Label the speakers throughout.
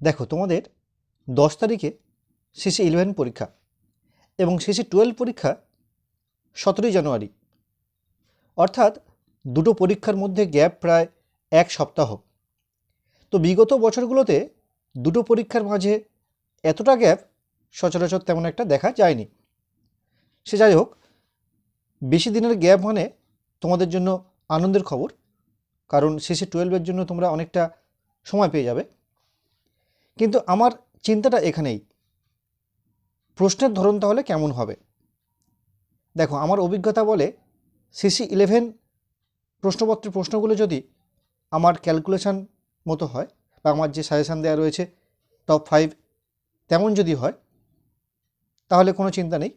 Speaker 1: দেখো, তোমাদের দশ তারিখে সিসি ইলেভেন পরীক্ষা এবং সিসি টুয়েলভ পরীক্ষা সতেরোই জানুয়ারি। অর্থাৎ দুটো পরীক্ষার মধ্যে গ্যাপ প্রায় এক সপ্তাহ। তো বিগত বছরগুলোতে দুটো পরীক্ষার মাঝে এতটা গ্যাপ সচরাচর তেমন একটা দেখা যায়নি। সে যাই হোক, বেশি দিনের গ্যাপ মানে তোমাদের জন্য আনন্দের খবর, কারণ সিসি টুয়েলভের জন্য তোমরা অনেকটা সময় পেয়ে যাবে। কিন্তু আমার চিন্তাটা এখানেই। প্রশ্নের ধরন তাহলে কেমন হবে? দেখো, আমার অভিজ্ঞতা বলে সিসি ইলেভেন প্রশ্নপত্রের প্রশ্নগুলো যদি আমার ক্যালকুলেশন মতো হয় বা আমার যে সাজেশান দেওয়া রয়েছে টপ ফাইভ তেমন যদি হয়, তাহলে কোনো চিন্তা নেই।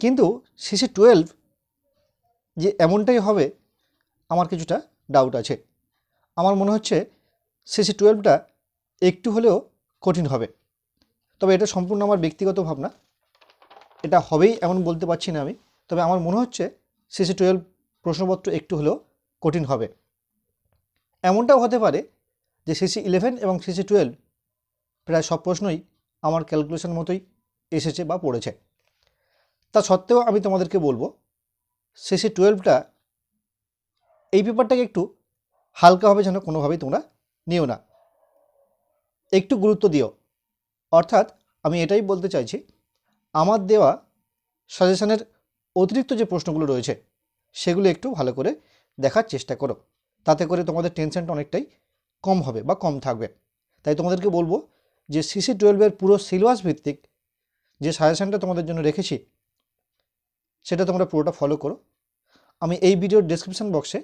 Speaker 1: কিন্তু সিসি টুয়েলভ যে এমনটাই হবে, আমার কিছুটা ডাউট আছে। আমার মনে হচ্ছে সিসি টুয়েলভটা একটু হলেও কঠিন হবে। তবে এটা সম্পূর্ণ আমার ব্যক্তিগত ভাবনা। এটা হবেই এমন বলতে পারছি না আমি। তবে আমার মনে হচ্ছে সিসি টুয়েলভ প্রশ্নপত্র একটু হলেও কঠিন হবে। এমনটাও হতে পারে যে সিসি ইলেভেন এবং সিসি টুয়েলভ প্রায় সব প্রশ্নই আমার ক্যালকুলেশন মতোই এসেছে বা পড়েছে। তা সত্ত্বেও আমি তোমাদেরকে বলব, সিসি টুয়েলভটা এই পেপারটাকে একটু হালকাভাবে যেন কোনোভাবেই তোমরা নিও না। একটু গুরুত্ব দিও। অর্থাৎ আমি এটাই বলতে চাইছি, আমার দেওয়া সাজেশনের অতিরিক্ত যে প্রশ্নগুলো রয়েছে, সেগুলো একটু ভালো করে দেখার চেষ্টা করো। তাতে করে তোমাদের টেনশনটা অনেকটাই কম হবে বা কম থাকবে। তাই তোমাদেরকে বলব যে সিসি টুয়েলভের পুরো সিলেবাস ভিত্তিক যে সাজেশানটা তোমাদের জন্য রেখেছি, সেটা তোমরা পুরোটা ফলো করো। আমি এই ভিডিওর ডেসক্রিপশন বক্সে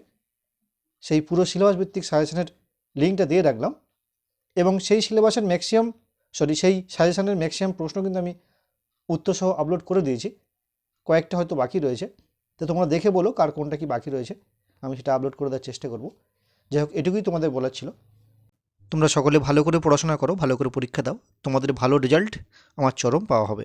Speaker 1: সেই পুরো সিলেবাস ভিত্তিক সাজেশনের লিঙ্কটা দিয়ে রাখলাম। এবং সেই সিলেবাসের ম্যাক্সিমাম সরি সেই সাজেশানের ম্যাক্সিমাম প্রশ্ন কিন্তু আমি উত্তরসহ আপলোড করে দিয়েছি। কয়েকটা হয়তো বাকি রয়েছে। তো তোমরা দেখে বলো কার কোনটা কি বাকি রয়েছে। আমি সেটা আপলোড করে দেওয়ার চেষ্টা করব। যাই হোক, এটুকুই তোমাদের বলার ছিল। তোমরা সকলে ভালো করে পড়াশোনা করো, ভালো করে পরীক্ষা দাও। তোমাদের ভালো রেজাল্ট আমার চরম পাওয়া হবে।